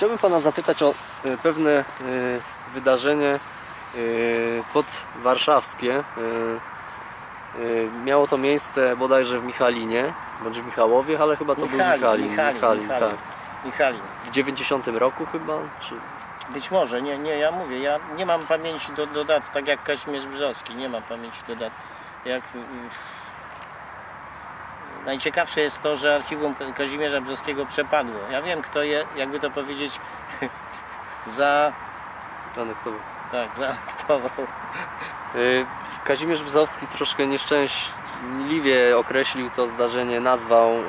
Chciałbym Pana zapytać o y, pewne y, wydarzenie y, podwarszawskie. Y, y, Miało to miejsce bodajże w Michalinie, bądź w Michałowie, ale chyba to był Michalin. Michalin, Michalin, Michalin. tak. Michalin. W 90 roku chyba? Czy... Być może, nie, nie, ja mówię, ja nie mam pamięci do, do dat, tak jak Kazimierz Brzozowski, nie mam pamięci do dat. Jak, mm, najciekawsze jest to, że archiwum Ka- Kazimierza Brzozowskiego przepadło. Ja wiem, kto je, jakby to powiedzieć, za, Janek, to był. tak, zaaktował. Y, Kazimierz Bzowski troszkę nieszczęśliwie określił to zdarzenie, nazwał y,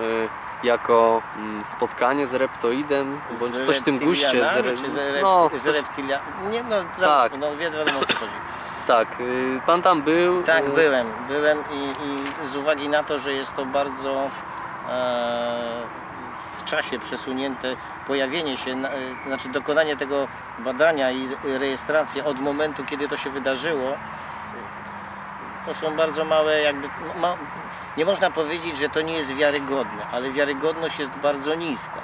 jako mm, spotkanie z reptoidem, bądź Z coś w tym guście. Z, re... z, no, z reptylia... Nie, no, Tak. no wie- wiadomo o co chodzi. Tak, y, pan tam był. Tak, y, byłem, byłem i, i z uwagi na to, że jest to bardzo e, w czasie przesunięte pojawienie się, na- e, znaczy dokonanie tego badania i rejestracja od momentu, kiedy to się wydarzyło, e, to są bardzo małe jakby, no, ma, nie można powiedzieć, że to nie jest wiarygodne, ale wiarygodność jest bardzo niska.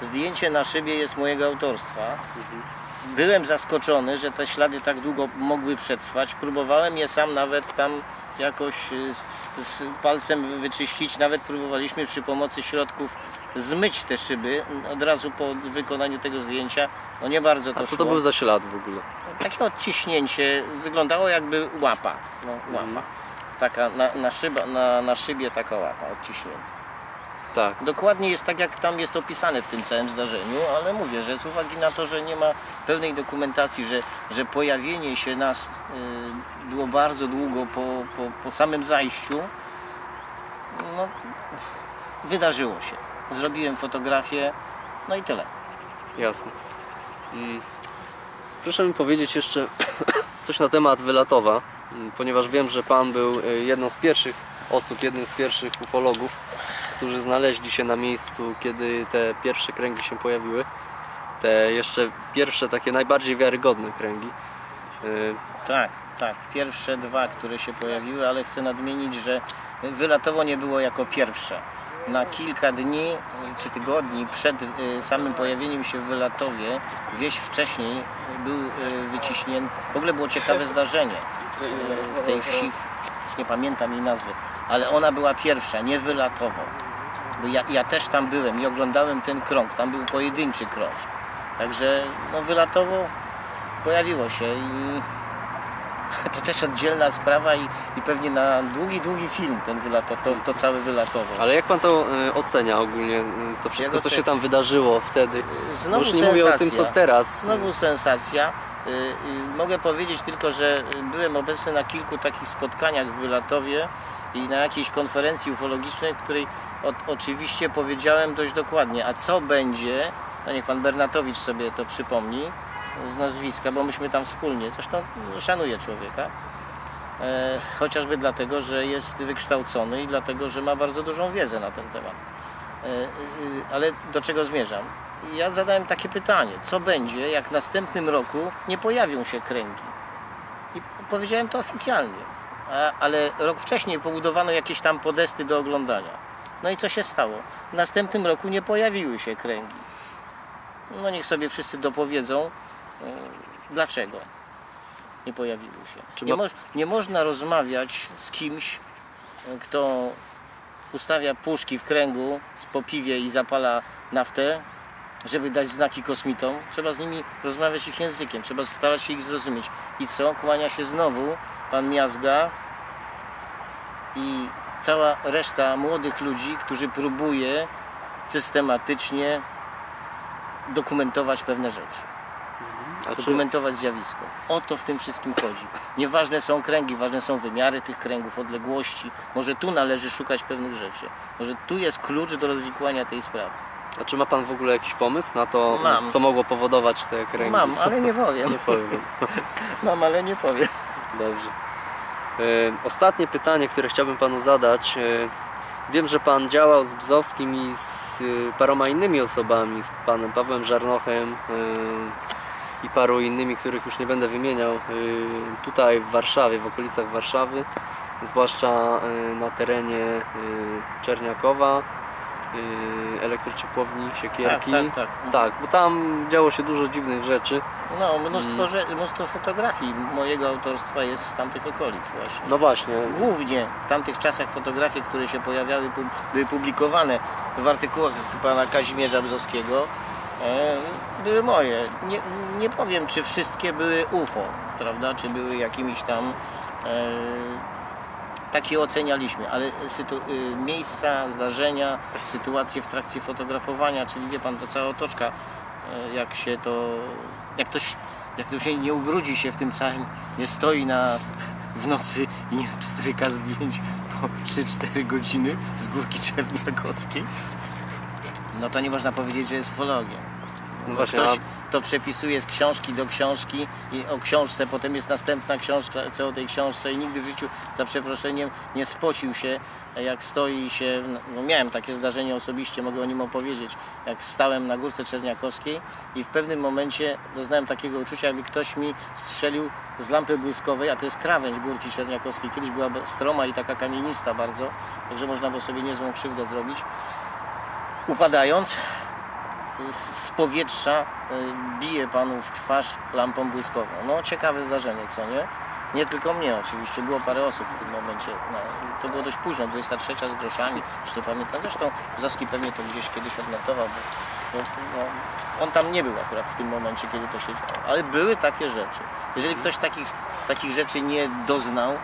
Zdjęcie na szybie jest mojego autorstwa. Byłem zaskoczony, że te ślady tak długo mogły przetrwać. Próbowałem je sam nawet tam jakoś y, z, z palcem wyczyścić. Nawet próbowaliśmy przy pomocy środków zmyć te szyby od razu po wykonaniu tego zdjęcia. No nie bardzo to A co szło. to był za ślad w ogóle? Takie odciśnięcie wyglądało jakby łapa. No, łapa. Mhm. Taka na, na, szyba, na, na szybie taka łapa odciśnięta. Tak. Dokładnie jest tak, jak tam jest opisane w tym całym zdarzeniu, ale mówię, że z uwagi na to, że nie ma pełnej dokumentacji, że, że pojawienie się nas y, było bardzo długo po, po, po samym zajściu, no, wydarzyło się. Zrobiłem fotografię, no i tyle. Jasne. Mm. Proszę mi powiedzieć jeszcze coś na temat Wylatowa, mm, ponieważ wiem, że Pan był y, jedną z pierwszych osób, jednym z pierwszych ufologów, którzy znaleźli się na miejscu, kiedy te pierwsze kręgi się pojawiły. Te jeszcze pierwsze, takie najbardziej wiarygodne kręgi. Y, Tak, tak. Pierwsze dwa, które się pojawiły, ale chcę nadmienić, że wylatowo nie było jako pierwsze. Na kilka dni y, czy tygodni przed y, samym pojawieniem się w Wylatowie, wieś wcześniej był wyciśnięty. W ogóle było ciekawe zdarzenie w tej wsi, już nie pamiętam jej nazwy, ale ona była pierwsza, nie Wylatowo. Bo ja, ja też tam byłem i oglądałem ten krąg, tam był pojedynczy krąg. Także no, Wylatowo pojawiło się i to też oddzielna sprawa i, i pewnie na długi, długi film ten wylato, to, to całe wylatowo. ale jak Pan to y, ocenia ogólnie, y, to wszystko, Jak co się tam wydarzyło wtedy? Znowu Już nie mówię o tym, co sensacja. teraz. Znowu sensacja. Y, y, Mogę powiedzieć tylko, że y, byłem obecny na kilku takich spotkaniach w Wylatowie i na jakiejś konferencji ufologicznej, w której oczywiście powiedziałem dość dokładnie, a co będzie, no niech pan Bernatowicz sobie to przypomni z nazwiska, bo myśmy tam wspólnie, zresztą no, szanuję człowieka, e, chociażby dlatego, że jest wykształcony i dlatego, że ma bardzo dużą wiedzę na ten temat. E, ale do czego zmierzam? Ja zadałem takie pytanie, co będzie, jak w następnym roku nie pojawią się kręgi? I powiedziałem to oficjalnie, A, ale rok wcześniej pobudowano jakieś tam podesty do oglądania. No i co się stało? W następnym roku nie pojawiły się kręgi. No niech sobie wszyscy dopowiedzą, e, dlaczego nie pojawiły się. Nie, moż, nie można rozmawiać z kimś, kto ustawia puszki w kręgu z popiwie i zapala naftę, żeby dać znaki kosmitom. Trzeba z nimi rozmawiać ich językiem, trzeba starać się ich zrozumieć. I co? Kłania się znowu pan Miazga i cała reszta młodych ludzi, którzy próbuje systematycznie dokumentować pewne rzeczy czy, dokumentować zjawisko. O to w tym wszystkim chodzi. Nieważne są kręgi, ważne są wymiary tych kręgów, odległości. Może tu należy szukać pewnych rzeczy. Może tu jest klucz do rozwikłania tej sprawy. A czy ma Pan w ogóle jakiś pomysł na to, Mam. co mogło powodować te kręgi? Mam, ale nie powiem. Nie powiem. Mam, ale nie powiem. Dobrze. E, Ostatnie pytanie, które chciałbym Panu zadać. E, Wiem, że Pan działał z Bzowskim i z e, paroma innymi osobami, z Panem Pawłem Żarnochem i paru innymi, których już nie będę wymieniał, tutaj w Warszawie, w okolicach Warszawy, zwłaszcza na terenie Czerniakowa elektrociepłowni, Tak, siekierki. tak, tak. Tak, bo tam działo się dużo dziwnych rzeczy. No, mnóstwo, że, mnóstwo fotografii mojego autorstwa jest z tamtych okolic właśnie. No właśnie, Głównie w tamtych czasach fotografie, które się pojawiały, były publikowane w artykułach pana Kazimierza Bzowskiego, e, były moje. Nie, nie powiem, czy wszystkie były UFO, prawda, czy były jakimiś tam e, takie ocenialiśmy, ale y, miejsca, zdarzenia, sytuacje w trakcie fotografowania, czyli wie pan, ta cała otoczka, e, jak się to, jak to, się- jak to się nie ubrudzi się w tym całym, nie stoi na, w nocy i nie stryka zdjęć po 3-4 godziny z górki Czerniakowskiej, no to nie można powiedzieć, że jest ufologia. No właśnie, Ktoś, a kto przepisuje z książki do książki i o książce, potem jest następna książka co o tej książce i nigdy w życiu, za przeproszeniem, nie spocił się, jak stoi się, no miałem takie zdarzenie osobiście, mogę o nim opowiedzieć, jak stałem na górce Czerniakowskiej i w pewnym momencie doznałem takiego uczucia, jakby ktoś mi strzelił z lampy błyskowej, a to jest krawędź górki Czerniakowskiej, kiedyś była stroma i taka kamienista bardzo, także można było sobie niezłą krzywdę zrobić. Upadając, z powietrza y, bije panu w twarz lampą błyskową. No ciekawe zdarzenie, co nie? Nie tylko mnie oczywiście, było parę osób w tym momencie. No, to było dość późno, 23 z groszami, już nie pamiętam. Zresztą Zoski pewnie to gdzieś kiedyś odnotował, bo, bo no, on tam nie był akurat w tym momencie, kiedy to się działo. Ale były takie rzeczy. Jeżeli ktoś takich, takich rzeczy nie doznał,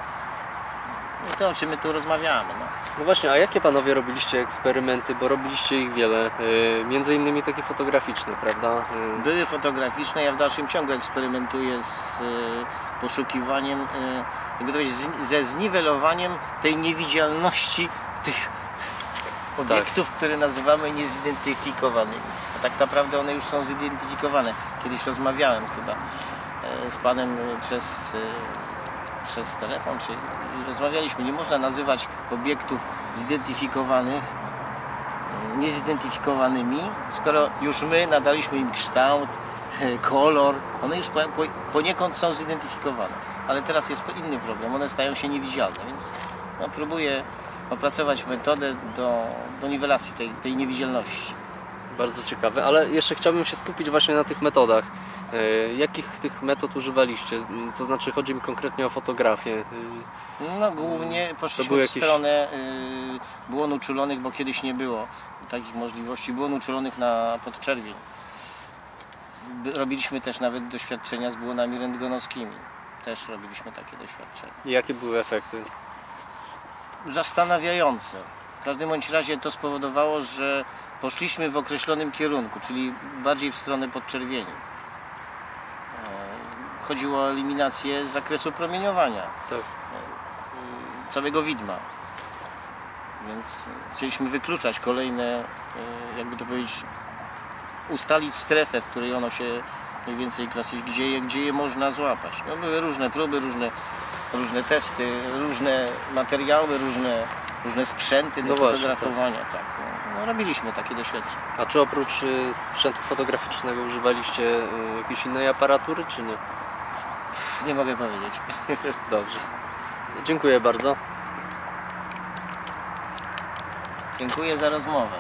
no to o czym my tu rozmawiamy? No. No właśnie, a jakie panowie robiliście eksperymenty, bo robiliście ich wiele, yy, między innymi takie fotograficzne, prawda? Yy, były fotograficzne. Ja w dalszym ciągu eksperymentuję z e, poszukiwaniem, e, jakby to powiedzieć, z, ze zniwelowaniem tej niewidzialności tych obiektów, które nazywamy niezidentyfikowanymi. A tak naprawdę one już są zidentyfikowane. Kiedyś rozmawiałem chyba e, z panem e, przez, przez telefon, czy rozmawialiśmy. Nie można nazywać obiektów zidentyfikowanych niezidentyfikowanymi, skoro już my nadaliśmy im kształt, kolor, one już po, po, poniekąd są zidentyfikowane. Ale teraz jest inny problem, one stają się niewidzialne, więc no, próbuję opracować metodę do, do niwelacji tej, tej niewidzialności. Bardzo ciekawe, ale jeszcze chciałbym się skupić właśnie na tych metodach. Yy, jakich tych metod używaliście? To znaczy, chodzi mi konkretnie o fotografię. Yy, No głównie poszliśmy w jakieś- stronę y, błonu czulonych, bo kiedyś nie było takich możliwości, błonu czulonych na podczerwień. Robiliśmy też nawet doświadczenia z błonami rentgenowskimi. Też robiliśmy takie doświadczenia. I jakie były efekty? Zastanawiające. W każdym bądź razie to spowodowało, że poszliśmy w określonym kierunku, czyli bardziej w stronę podczerwieni. E, Chodziło o eliminację zakresu promieniowania Tak. całego widma. Więc chcieliśmy wykluczać kolejne, e, jakby to powiedzieć, ustalić strefę, w której ono się mniej więcej klasyfikuje, gdzie je, gdzie je można złapać. No, były różne próby, różne, różne testy, różne materiały, różne, różne sprzęty do No właśnie, fotografowania. Tak. No, no, robiliśmy takie doświadczenia. A czy oprócz yy, sprzętu fotograficznego używaliście yy, jakiejś innej aparatury, czy nie? Nie mogę powiedzieć. Dobrze. Dziękuję bardzo. Dziękuję za rozmowę.